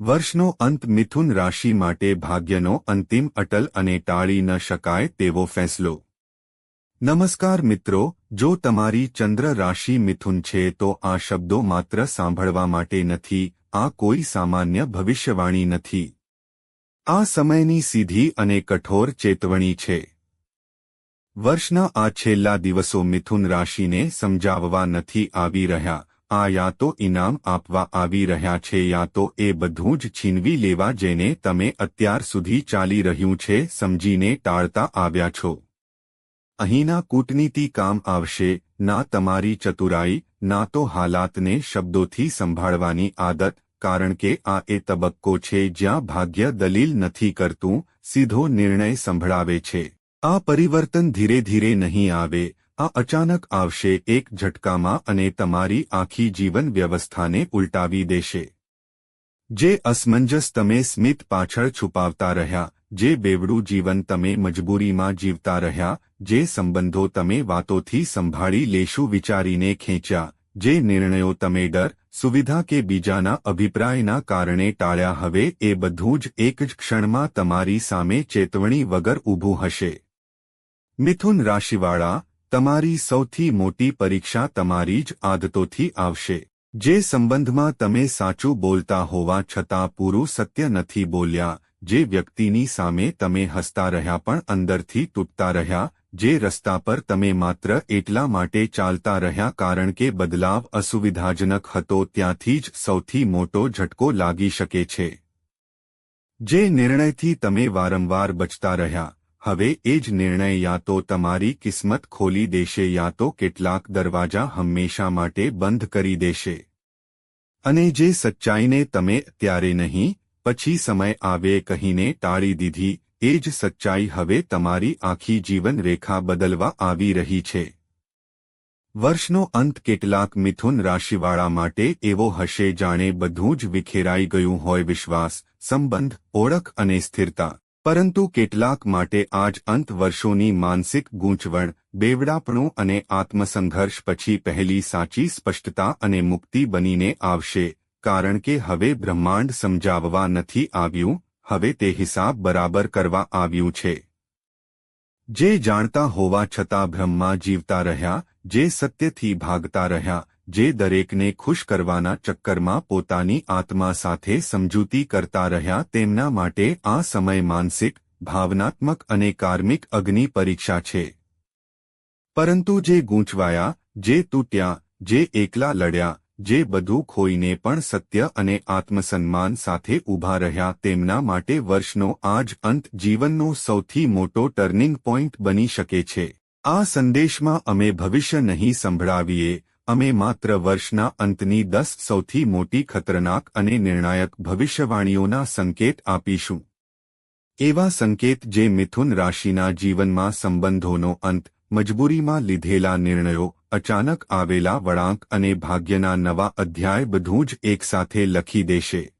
વર્ષનો અંત મિથુન રાશિ માટે ભાગ્યનો અંતિમ અટલ અને ટાળી ન શકાય તેવો ફેંસલો. નમસ્કાર મિત્રો, જો તમારી ચંદ્ર રાશિ મિથુન છે તો આ શબ્દો માત્ર સાંભળવા માટે નથી, આ કોઈ સામાન્ય ભવિષ્યવાણી નથી. આ સમયની સીધી અને કઠોર ચેતવણી છે. વર્ષના આ છેલ્લા દિવસો મિથુન રાશિને સમજાવવા નથી આવી રહ્યા આ યા તો ઇનામ આપવા આવી રહ્યા છે યા તો એ બધું જ છીનવી લેવા જેને તમે અત્યાર સુધી ચાલી રહ્યું છે સમજીને ટાળતા આવ્યા છો. અહીંના કૂટનીતિ કામ આવશે, ના તમારી ચતુરાઈ, ના તો હાલાતને શબ્દોથી સંભાળવાની આદત, કારણ કે આ એ તબક્કો છે જ્યાં ભાગ્ય દલીલ નથી કરતું, સીધો નિર્ણય સંભળાવે છે. આ પરિવર્તન ધીરે ધીરે નહીં આવે આ અચાનક આવશે એક ઝટકામાં અને તમારી આખી જીવન વ્યવસ્થાને ઉલટાવી દેશે. જે અસમંજસ તમે સ્મિત પાછળ છુપાવતા રહ્યા, જે બેવડું જીવન તમે મજબૂરીમાં જીવતા રહ્યા, જે સંબંધો તમે વાતોથી સંભાળી લેશું વિચારીને ખેંચ્યા, જે નિર્ણયો તમે ડર, સુવિધા કે બીજાના અભિપ્રાયના કારણે ટાળ્યા હવે એ બધું જ એક જ ક્ષણમાં તમારી સામે ચેતવણી વગર ઊભું હશે. મિથુન રાશિવાળા તમારી સૌથી મોટી પરીક્ષા તમારી જ આદતોથી આવશે. જે સંબંધમાં તમે સાચું બોલતા હોવા છતાં પૂરું સત્ય નથી બોલ્યા, જે વ્યક્તિની સામે તમે હસતા રહ્યા પણ અંદરથી તૂટતા રહ્યા, જે રસ્તા પર તમે માત્ર એટલા માટે ચાલતા રહ્યા કારણ કે બદલાવ અસુવિધાજનક હતો ત્યાંથી જ સૌથી મોટો ઝટકો લાગી શકે છે. જે નિર્ણયથી તમે વારંવાર બચતા રહ્યા હવે એ જ નિર્ણય યા તો તમારી કિસ્મત ખોલી દેશે યા તો કેટલાક દરવાજા હંમેશા માટે બંધ કરી દેશે. અને જે સચ્ચાઈને તમે ત્યારે નહીં, પછી સમય આવે કહીને ટાળી દીધી, એ જ સચ્ચાઈ હવે તમારી આખી જીવન રેખા બદલવા આવી રહી છે. વર્ષનો અંત કેટલાક મિથુન રાશિવાળા માટે એવો હશે જાણે બધું જ વિખેરાઈ ગયું હોય વિશ્વાસ, સંબંધ, ઓળખ અને સ્થિરતા. પરંતુ કેટલાક માટે આજ અંત વર્ષોની માનસિક ગૂંચવણ, બેવડાપણું અને આત્મસંઘર્ષ પછી પહેલી સાચી સ્પષ્ટતા અને મુક્તિ બનીને આવશે, કારણ કે હવે બ્રહ્માંડ સમજાવવા નથી આવ્યું, હવે તે હિસાબ બરાબર કરવા આવ્યું છે. જે જાણતા હોવા છતાં બ્રહ્મા જીવતા રહ્યા, જે સત્યથી ભાગતા રહ્યા જે દરેકને ખુશ કરવાના ચક્કરમાં પોતાની આત્મા સાથે સમજૂતી કરતા રહ્યા તેમના માટે આ સમય માનસિક, ભાવનાત્મક અને કાર્મિક અગ્નિ પરીક્ષા છે. પરંતુ જે ગૂંચવાયા, જે તૂટ્યા, જે એકલા લડ્યા, જે બધું ખોઈને પણ સત્ય અને આત્મસન્માન સાથે ઊભા રહ્યા તેમના માટે વર્ષનો આજ અંત જીવનનો સૌથી મોટો ટર્નિંગ પોઇન્ટ બની શકે છે. આ સંદેશમાં અમે ભવિષ્ય નહીં સંભળાવીએ અમે માત્ર વર્ષના અંતની દસ સૌથી મોટી ખતરનાક અને નિર્ણાયક ભવિષ્યવાણીઓના સંકેત આપીશું. એવા સંકેત જે મિથુન રાશિના જીવનમાં સંબંધોનો અંત, મજબૂરીમાં લીધેલા નિર્ણયો, અચાનક આવેલા વળાંક અને ભાગ્યના નવા અધ્યાય બધું જ એકસાથે લખી દેશે.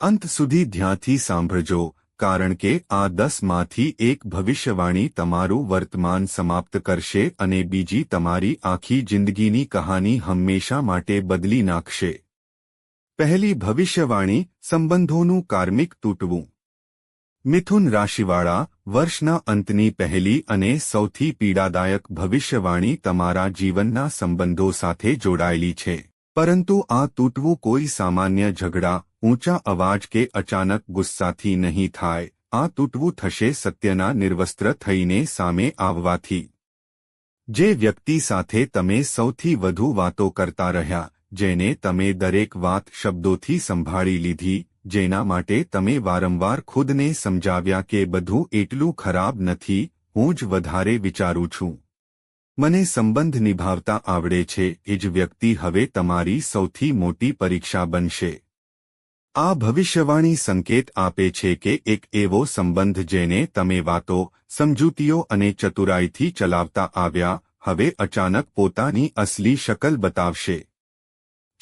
અંત સુધી ધ્યાનથી સાંભળજો કારણ કે આ દસમાંથી એક ભવિષ્યવાણી તમારું વર્તમાન સમાપ્ત કરશે અને બીજી તમારી આખી જિંદગીની કહાની હંમેશા માટે બદલી નાખશે. પહેલી ભવિષ્યવાણી, સંબંધોનું કાર્મિક તૂટવું. મિથુન રાશિવાળા, વર્ષના અંતની પહેલી અને સૌથી પીડાદાયક ભવિષ્યવાણી તમારા જીવનના સંબંધો સાથે જોડાયેલી છે. પરંતુ આ તૂટવું કોઈ સામાન્ય ઝઘડા, ઊંચા અવાજ કે અચાનક ગુસ્સાથી નહીં થાય. આ તૂટવું થશે સત્યના નિર્વસ્ત્ર થઈને સામે આવવાથી. જે વ્યક્તિ સાથે તમે સૌથી વધુ વાતો કરતા રહ્યા, જેને તમે દરેક વાત શબ્દોથી સંભાળી લીધી, જેના માટે તમે વારંવાર ખુદને સમજાવ્યા કે બધું એટલું ખરાબ નથી, હું જ વધારે વિચારું છું. મને સંબંધ નિભાવતા આવડે છે એ જ વ્યક્તિ હવે તમારી સૌથી મોટી પરીક્ષા બનશે. આ ભવિષ્યવાણી સંકેત આપે છે કે એક એવો સંબંધ જેને તમે વાતો, સમજૂતીઓ અને ચતુરાઈથી ચલાવતા આવ્યા, હવે અચાનક પોતાની અસલી શકલ બતાવશે.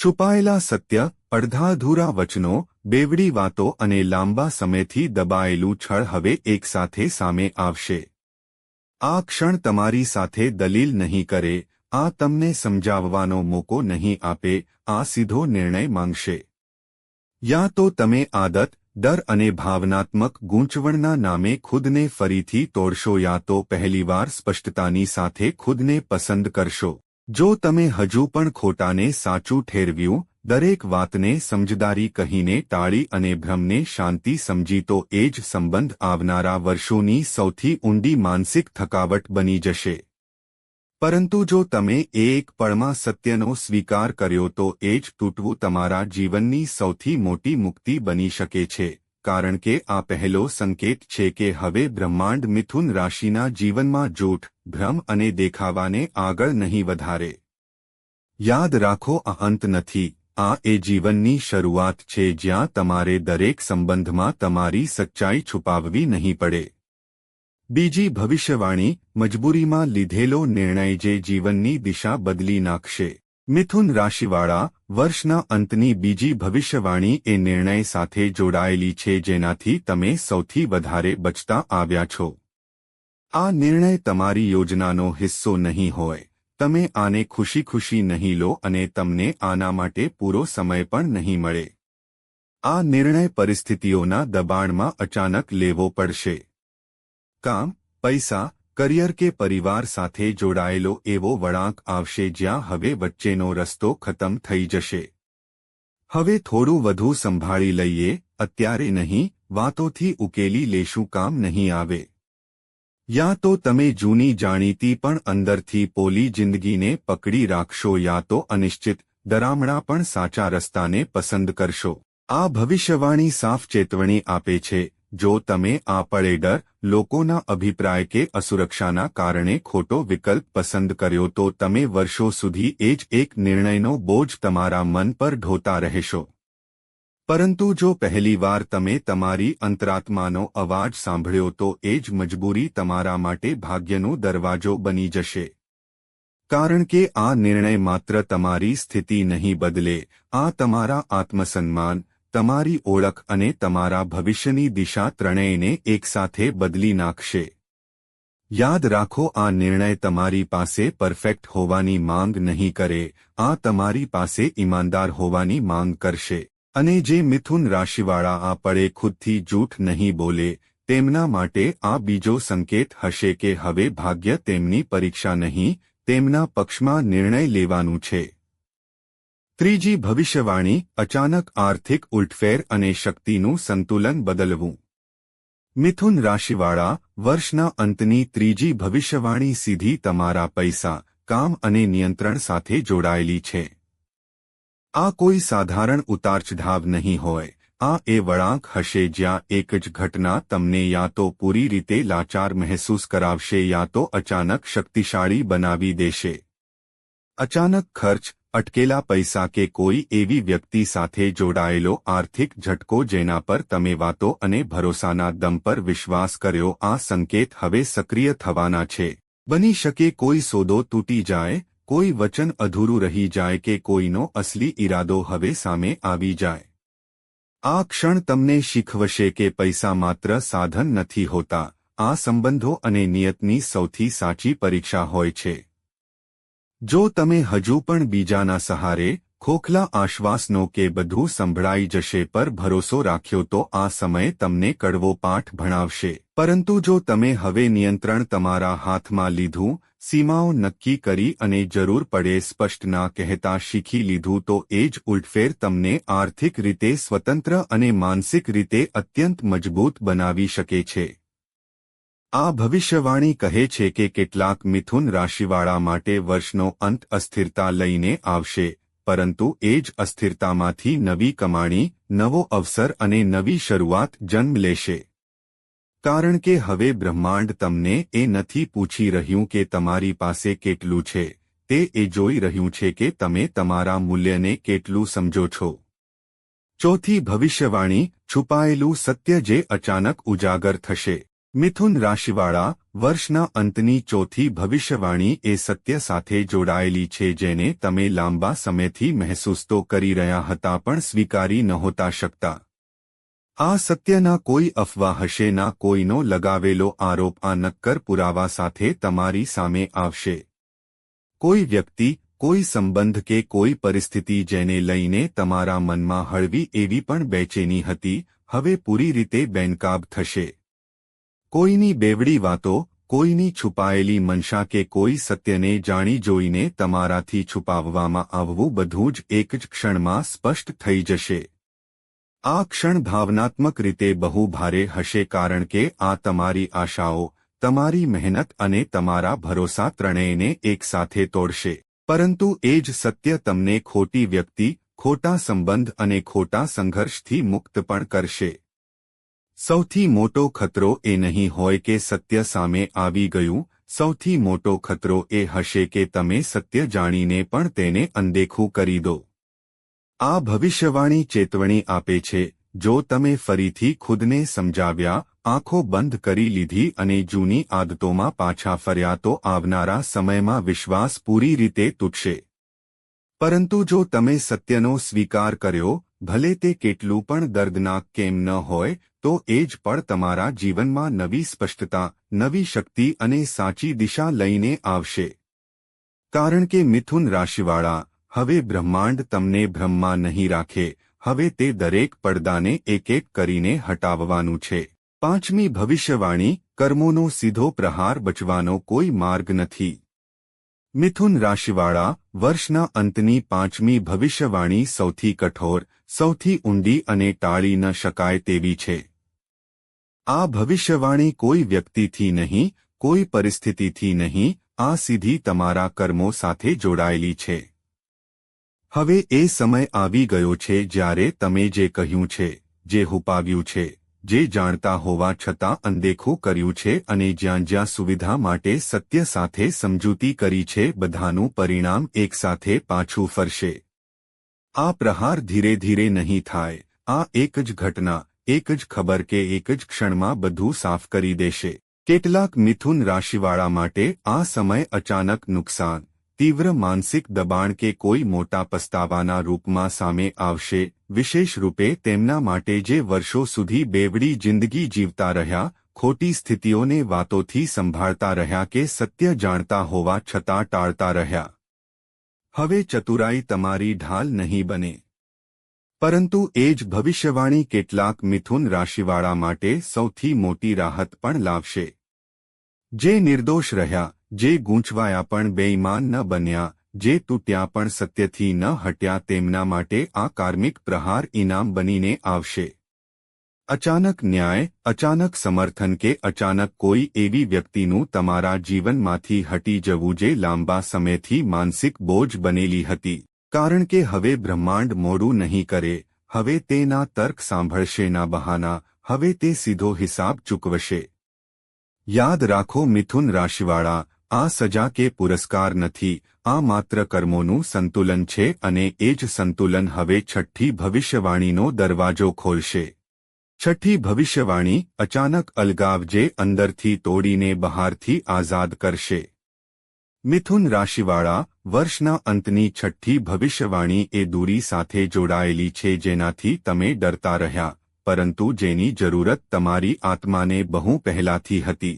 છુપાયેલા સત્ય, અડધાધૂરા વચનો, બેવડી વાતો અને લાંબા સમયથી દબાયેલું છળ હવે એકસાથે સામે આવશે. આ ક્ષણ તમારી સાથે દલીલ નહીં કરે, આ તમને સમજાવવાનો મોકો નહીં આપે, આ સીધો નિર્ણય માંગશે. યા તો તમે આદત, ડર અને ભાવનાત્મક ગૂંચવણના નામે ખુદને ફરીથી તોડશો યા તો પહેલીવાર સ્પષ્ટતાની સાથે ખુદને પસંદ કરશો. જો તમે હજુ પણ ખોટાને સાચું ઠેરવ્યું દરેક વાતને સમજદારી કહીને ટાળી અને ભ્રમને શાંતિ સમજી તો એ જ સંબંધ આવનારા વર્ષોની સૌથી ઊંડી માનસિક થકાવટ બની જશે. પરંતુ જો તમે એક પળમાં સત્યનો સ્વીકાર કર્યો તો એ જ તૂટવું તમારા જીવનની સૌથી મોટી મુક્તિ બની શકે છે, કારણ કે આ પહેલો સંકેત છે કે હવે બ્રહ્માંડ મિથુન રાશિના જીવનમાં જૂઠ, ભ્રમ અને દેખાવાને આગળ નહીં વધારે. યાદ રાખો આ અંત નથી. આ એ જીવનની શરૂઆત છે જ્યાં તમારે દરેક સંબંધમાં તમારી સચ્ચાઈ છુપાવવી નહીં પડે. બીજી ભવિષ્યવાણી, મજબૂરીમાં લીધેલો નિર્ણય જે જીવનની દિશા બદલી નાખશે. મિથુન રાશિવાળા, વર્ષના અંતની બીજી ભવિષ્યવાણી એ નિર્ણય સાથે જોડાયેલી છે જેનાથી તમે સૌથી વધારે બચતા આવ્યા છો. આ નિર્ણય તમારી યોજનાનો હિસ્સો નહીં હોય. તમે આને ખુશી ખુશી નહીં લો અને તમને આના માટે પૂરો સમય પણ નહીં મળે. આ નિર્ણય પરિસ્થિતિઓના દબાણમાં અચાનક લેવો પડશે. કામ, પૈસા, કરિયર કે પરિવાર સાથે જોડાયેલો એવો વળાંક આવશે જ્યાં હવે વચ્ચેનો રસ્તો ખતમ થઈ જશે. હવે થોડું વધુ સંભાળી લઈએ, અત્યારે નહીં, વાતોથી ઉકેલી લેશું, કામ નહીં આવે. યા તો તમે જૂની જાણીતી પણ અંદરથી પોલી જિંદગીને પકડી રાખશો યા તો અનિશ્ચિત ડરામણા પણ સાચા રસ્તાને પસંદ કરશો. આ ભવિષ્યવાણી સાફ ચેતવણી આપે છે, જો તમે આ પડેડર લોકોના અભિપ્રાય કે અસુરક્ષાના કારણે ખોટો વિકલ્પ પસંદ કર્યો તો તમે વર્ષો સુધી એ જ એક નિર્ણયનો બોજ તમારા મન પર ઢોતા રહેશો. પરંતુ જો પહેલીવાર તમે તમારી અંતરાત્માનો અવાજ સાંભળ્યો તો એ જ મજબૂરી તમારા માટે ભાગ્યનો દરવાજો બની જશે. કારણ કે આ નિર્ણય માત્ર તમારી સ્થિતિ નહીં બદલે, આ તમારા આત્મસન્માન, તમારી ઓળખ અને તમારા ભવિષ્યની દિશા ત્રણેયને એકસાથે બદલી નાખશે. યાદ રાખો, આ નિર્ણય તમારી પાસે પરફેક્ટ હોવાની માંગ નહીં કરે, આ તમારી પાસે ઈમાનદાર હોવાની માંગ કરશે. અને જે મિથુન રાશિવાળા આ પડે ખુદથી જૂઠ નહીં બોલે, તેમના માટે આ બીજો સંકેત હશે કે હવે ભાગ્ય તેમની પરીક્ષા નહીં, તેમના પક્ષમાં નિર્ણય લેવાનું છે. ત્રીજી ભવિષ્યવાણી, અચાનક આર્થિક ઉલટફેર અને શક્તિનું સંતુલન બદલવું. મિથુન રાશિવાળા, વર્ષના અંતની ત્રીજી ભવિષ્યવાણી સીધી તમારા પૈસા, કામ અને નિયંત્રણ સાથે જોડાયેલી છે. આ કોઈ સાધારણ ઉતારચઢાવ નહીં હોય. આ એ વળાંક હશે જ્યાં એક જ ઘટના તમને યા તો પૂરી રીતે લાચાર મહેસૂસ કરાવશે યા તો અચાનક શક્તિશાળી બનાવી દેશે. અચાનક ખર્ચ, અટકેલા પૈસા કે કોઈ એવી વ્યક્તિ સાથે જોડાયેલો આર્થિક ઝટકો જેના પર તમે વાતો અને ભરોસાના દમ પર વિશ્વાસ કર્યો, આ સંકેત હવે સક્રિય થવાના છે. બની શકે કોઈ સોદો તૂટી જાય કોઈ વચન અધૂરું રહી જાય કે કોઈનો અસલી ઈરાદો હવે સામે આવી જાય. આ ક્ષણ તમને શીખવશે કે પૈસા માત્ર સાધન નથી હોતા, આ સંબંધો અને નિયતની સૌથી સાચી પરીક્ષા હોય છે. જો તમે હજુ પણ બીજાના સહારે ખોખલા આશ્વાસનો કે બધું સંભળાઈ જશે પર ભરોસો રાખ્યો તો આ સમય તમને કડવો પાઠ ભણાવશે. પરંતુ જો તમે હવે નિયંત્રણ તમારા હાથમાં લીધું સીમાઓ નક્કી કરી અને જરૂર પડે સ્પષ્ટ ના કહેતા શીખી લીધું તો એ જ ઉલટફેર તમને આર્થિક રીતે સ્વતંત્ર અને માનસિક રીતે અત્યંત મજબૂત બનાવી શકે છે. આ ભવિષ્યવાણી કહે છે કે કેટલાક મિથુન રાશિવાળા માટે વર્ષનો અંત અસ્થિરતા લઈને આવશે, પરંતુ એ જ અસ્થિરતામાંથી નવી કમાણી, નવો અવસર અને નવી શરૂઆત જન્મ લેશે. કારણ કે હવે બ્રહ્માંડ તમને એ નથી પૂછી રહ્યું કે તમારી પાસે કેટલું છે, તે એ જોઈ રહ્યું છે કે તમે તમારા મૂલ્યને કેટલું સમજો છો. ચોથી ભવિષ્યવાણી, છુપાયેલું સત્ય જે અચાનક ઉજાગર થશે. મિથુન રાશિવાળા, વર્ષના અંતની ચોથી ભવિષ્યવાણી એ સત્ય સાથે જોડાયેલી છે જેને તમે લાંબા સમયથી મહેસૂસ તો કરી રહ્યા હતા પણ સ્વીકારી નહોતા શકતા. આ સત્યના કોઈ અફવા હશે ના કોઈનો લગાવેલો આરોપ આ નક્કર પુરાવા સાથે તમારી સામે આવશે. કોઈ વ્યક્તિ, કોઈ સંબંધ કે કોઈ પરિસ્થિતિ જેને લઈને તમારા મનમાં હળવી એવી પણ બેચેની હતી, હવે પૂરી રીતે બેનકાબ થશે. કોઈની બેવડી વાતો, કોઈની છુપાયેલી મનશા કે કોઈ સત્યને જાણી જોઈને તમારાથી છુપાવવામાં આવવું બધું જ એક જ ક્ષણમાં સ્પષ્ટ થઈ જશે. આ ક્ષણ ભાવનાત્મક રીતે બહુ ભારે હશે કારણ કે આ તમારી આશાઓ, તમારી મહેનત અને તમારા ભરોસા ત્રણેયને એકસાથે તોડશે. પરંતુ એ જ સત્ય તમને ખોટી વ્યક્તિ, ખોટા સંબંધ અને ખોટા સંઘર્ષથી મુક્ત પણ કરશે. સૌથી મોટો ખતરો એ નહીં હોય કે સત્ય સામે આવી ગયું, સૌથી મોટો ખતરો એ હશે કે તમે સત્ય જાણીને પણ તેને અનદેખું કરી દો. આ ભવિષ્યવાણી ચેતવણી આપે છે, જો તમે ફરીથી ખુદને સમજાવ્યા, આંખો બંધ કરી લીધી અને જૂની આદતોમાં પાછા ફર્યા તો આવનારા સમયમાં વિશ્વાસ પૂરી રીતે તૂટશે. પરંતુ જો તમે સત્યનો સ્વીકાર કર્યો, ભલે તે કેટલું પણ દર્દનાક કેમ ન હોય, તો એ જ પણ તમારા જીવનમાં નવી સ્પષ્ટતા, નવી શક્તિ અને સાચી દિશા લઈને આવશે. કારણ કે મિથુન રાશિવાળા હવે બ્રહ્માંડ તમને ભ્રમમાં નહીં રાખે, હવે તે દરેક પડદાને એક એક કરીને હટાવવાનું છે. પાંચમી ભવિષ્યવાણી, કર્મોનો સીધો પ્રહાર બચવાનો કોઈ માર્ગ નથી. મિથુન રાશિવાળા, વર્ષના અંતની પાંચમી ભવિષ્યવાણી સૌથી કઠોર, સૌથી ઊંડી અને ટાળી ન શકાય તેવી છે. આ ભવિષ્યવાણી કોઈ વ્યક્તિથી નહીં, કોઈ પરિસ્થિતિથી નહીં, આ સીધી તમારા કર્મો સાથે જોડાયેલી છે. હવે એ સમય આવી ગયો છે જ્યારે તમે જે કહ્યું છે, જે હુપાવ્યું છે, જે જાણતા હોવા છતાં અનદેખું કર્યું છે અને જ્યાં જ્યાં સુવિધા માટે સત્ય સાથે સમજૂતી કરી છે બધાનું પરિણામ એકસાથે પાછું ફરશે. આ પ્રહાર ધીરે ધીરે નહીં થાય, આ એક જ ઘટના, એક જ ખબર કે એક જ ક્ષણમાં બધું સાફ કરી દેશે. કેટલાક મિથુન રાશિવાળા માટે આ સમય અચાનક નુકસાન તીવ્ર માનસિક દબાણ કે કોઈ મોટા પસ્તાવાના રૂપમાં સામે આવશે વિશેષ રૂપે તેમના માટે જે વર્ષો સુધી બેવડી જિંદગી જીવતા રહ્યા ખોટી સ્થિતિઓને વાતોથી સંભાળતા રહ્યા કે સત્ય જાણતા હોવા છતાં ટાળતા રહ્યા હવે ચતુરાઈ તમારી ઢાલ નહીં બને પરંતુ એ જ ભવિષ્યવાણી કેટલાક મિથુન રાશિવાળા માટે સૌથી મોટી રાહત પણ લાવશે જે નિર્દોષ રહ્યા જે ગૂંચવાયા પણ બેઈમાન ન બન્યા, જે તૂટ્યા પણ સત્યથી ન હટ્યા તેમના માટે આ કાર્મિક પ્રહાર ઇનામ બનીને આવશે. અચાનક ન્યાય, અચાનક સમર્થન કે અચાનક કોઈ એવી વ્યક્તિનું તમારા જીવનમાંથી હટી જવું જે લાંબા સમયથી માનસિક બોજ બનેલી હતી. કારણ કે હવે બ્રહ્માંડ મોડું નહીં કરે, હવે તેના તર્ક સાંભળશે ના બહાના, હવે તે સીધો હિસાબ ચૂકવશે. યાદ રાખો મિથુન રાશિવાળા આ સજા કે પુરસ્કાર નથી, આ માત્ર કર્મોનું સંતુલન છે અને એ જ સંતુલન હવે છઠ્ઠી ભવિષ્યવાણીનો દરવાજો ખોલશે. છઠ્ઠી ભવિષ્યવાણી અચાનક અલગાવ જે અંદરથી તોડીને બહારથી આઝાદ કરશે. મિથુન રાશિવાળા વર્ષના અંતની છઠ્ઠી ભવિષ્યવાણી એ દૂરી સાથે જોડાયેલી છે જેનાથી તમે ડરતા રહ્યા, પરંતુ જેની જરૂરત તમારી આત્માને બહુ પહેલાથી હતી.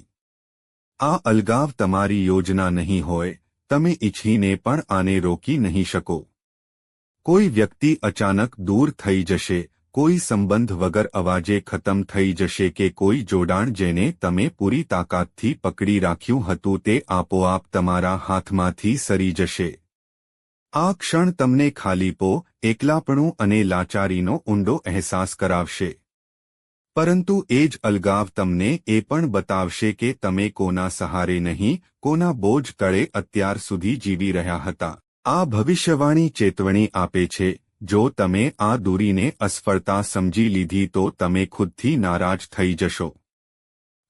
આ અલગાવ તમારી યોજના નહીં હોય, તમે ઇચ્છીને પણ આને રોકી નહીં શકો. કોઈ વ્યક્તિ અચાનક દૂર થઈ જશે, કોઈ સંબંધ વગર અવાજે ખતમ થઈ જશે કે કોઈ જોડાણ જેને તમે પૂરી તાકાતથી પકડી રાખ્યું હતું તે આપોઆપ તમારા હાથમાંથી સરી જશે. આ ક્ષણ તમને ખાલીપો, એકલાપણું અને લાચારીનો ઊંડો અહેસાસ કરાવશે. પરંતુ એ જ અલગાવ તમને એ પણ બતાવશે કે તમે કોના સહારે નહીં, કોના બોજ તળે અત્યાર સુધી જીવી રહ્યા હતા. આ ભવિષ્યવાણી ચેતવણી આપે છે, જો તમે આ દૂરીને અસફળતા સમજી લીધી તો તમે ખુદથી નારાજ થઈ જશો.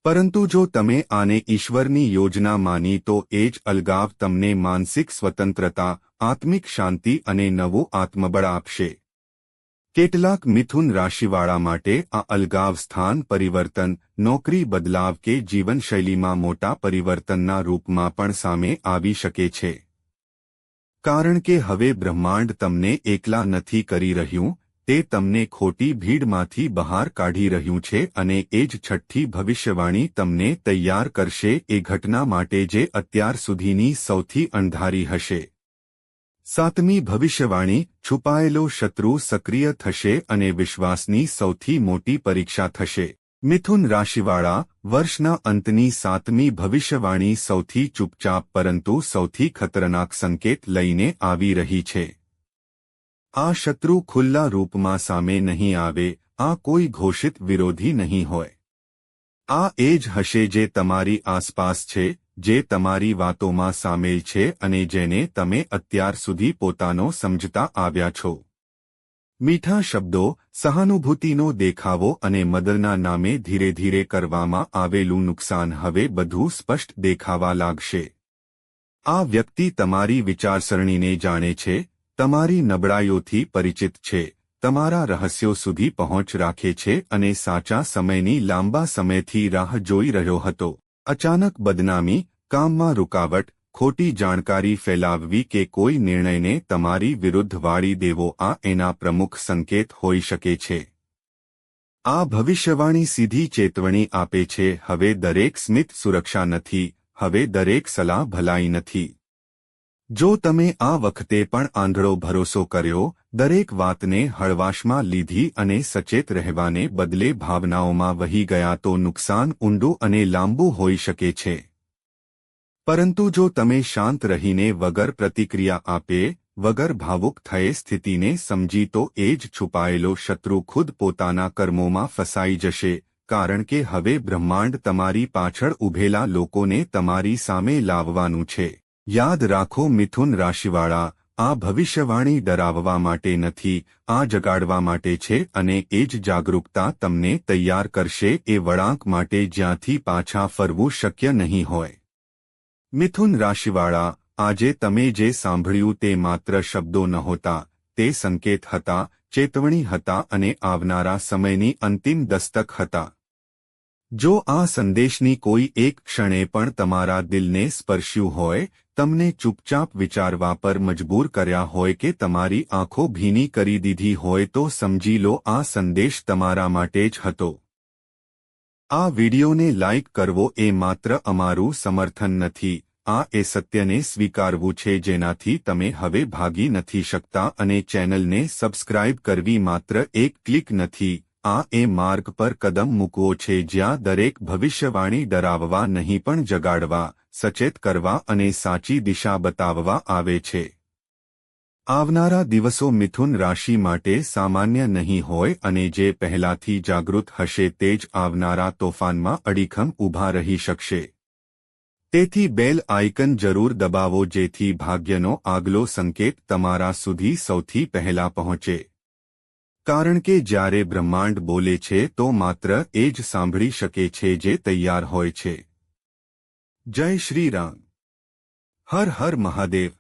પરંતુ જો તમે આને ઈશ્વરની યોજના માની તો એ જ અલગાવ તમને માનસિક સ્વતંત્રતા, આત્મિક શાંતિ અને નવું આત્મબળ આપશે. કેટલાક મિથુન રાશિવાળા માટે આ અલગાવ સ્થાન પરિવર્તન, નોકરી બદલાવ કે જીવનશૈલીમાં મોટા પરિવર્તનના રૂપમાં પણ સામે આવી શકે છે. કારણ કે હવે બ્રહ્માંડ તમને એકલા નથી કરી રહ્યું, તે તમને ખોટી ભીડમાંથી બહાર કાઢી રહ્યું છે અને એ જ છઠ્ઠી ભવિષ્યવાણી તમને તૈયાર કરશે એ ઘટના માટે જે અત્યાર સુધીની સૌથી અણધારી હશે. સાતમી ભવિષ્યવાણી, છુપાયેલો શત્રુ સક્રિય થશે અને વિશ્વાસની સૌથી મોટી પરીક્ષા થશે. મિથુન રાશિવાળા, વર્ષના અંતની સાતમી ભવિષ્યવાણી સૌથી ચૂપચાપ પરંતુ સૌથી ખતરનાક સંકેત લઈને આવી રહી છે. આ શત્રુ ખુલ્લા રૂપમાં સામે નહીં આવે, આ કોઈ ઘોષિત વિરોધી નહીં હોય. આ એ જ હશે જે તમારી આસપાસ છે જે તમારી વાતોમાં સામેલ છે અને જેને તમે અત્યાર સુધી પોતાનો સમજતા આવ્યા છો. મીઠા શબ્દો, સહાનુભૂતિનો દેખાવો અને મદરના નામે ધીરે ધીરે કરવામાં આવેલું નુકસાન હવે બધું સ્પષ્ટ દેખાવા લાગશે. આ વ્યક્તિ તમારી વિચારસરણીને જાણે છે, તમારી નબળાઈઓથી પરિચિત છે, તમારા રહસ્યો સુધી પહોંચ રાખે છે અને સાચા સમયની લાંબા સમયથી રાહ જોઈ રહ્યો હતો. અચાનક બદનામી કામમાં રૂકાવટ, ખોટી જાણકારી ફેલાવવી કે કોઈ નિર્ણયને તમારી વિરુદ્ધ વાળી દેવો આ એના પ્રમુખ સંકેત હોઈ શકે છે. આ ભવિષ્યવાણી સીધી ચેતવણી આપે છે, હવે દરેક સ્મિત સુરક્ષા નથી, હવે દરેક સલાહ ભલાઈ નથી. જો તમે આ વખતે પણ આંધળો ભરોસો કર્યો, દરેક વાતને હળવાશમાં લીધી અને સચેત રહેવાને બદલે ભાવનાઓમાં વહી ગયા તો નુકસાન ઊંડું અને લાંબુ હોઈ શકે છે. પરંતુ જો તમે શાંત રહીને વગર પ્રતિક્રિયા આપે, વગર ભાવુક થયે સ્થિતિને સમજી તો એ જ છુપાયેલો શત્રુ ખુદ પોતાના કર્મોમાં ફસાઈ જશે, કારણ કે હવે બ્રહ્માંડ તમારી પાછળ ઊભેલા લોકોને તમારી સામે લાવવાનું છે. યાદ રાખો મિથુન રાશિવાળા, આ ભવિષ્યવાણી ડરાવવા માટે નથી, આ જગાડવા માટે છે અને એ જ જાગરૂકતા તમને તૈયાર કરશે, એ વળાંક માટે જ્યાંથી પાછા ફરવું શક્ય નહીં હોય. મિથુન રાશિવાળા, આજે તમે જે સાંભળ્યું તે માત્ર શબ્દો નહોતા, તે સંકેત હતા, ચેતવણી હતા અને આવનારા સમયની અંતિમ દસ્તક હતા. જો આ સંદેશની કોઈ એક ક્ષણે પણ તમારા દિલને સ્પર્શ્યું હોય, તમને ચૂપચાપ વિચારવા પર મજબૂર કર્યા હોય કે તમારી આંખો ભીની કરી દીધી હોય તો સમજી લો આ સંદેશ તમારા માટે જ હતો. આ વિડીયોને લાઇક કરવો એ માત્ર અમારું સમર્થન નથી, આ એ સત્યને સ્વીકારવું છે જેનાથી તમે હવે ભાગી નથી શકતા અને ચેનલને સબસ્ક્રાઇબ કરવી માત્ર એક ક્લિક નથી, આ એ માર્ગ પર કદમ મૂકવો છે જ્યાં દરેક ભવિષ્યવાણી ડરાવવા નહીં પણ જગાડવા, સચેત કરવા અને સાચી દિશા બતાવવા આવે છે. આવનારા દિવસો મિથુન રાશિ માટે સામાન્ય નહીં હોય અને જે પહેલાથી જાગૃત હશે તે જ આવનારા તોફાનમાં અડીખમ ઊભા રહી શકશે. તેથી બેલ આઇકન જરૂર દબાવો જેથી ભાગ્યનો આગલો સંકેત તમારા સુધી સૌથી પહેલા પહોંચે. કારણ કે જ્યારે બ્રહ્માંડ બોલે છે તો માત્ર એ જ સાંભળી શકે છે જે તૈયાર હોય છે. જય શ્રી રામ. હર હર મહાદેવ.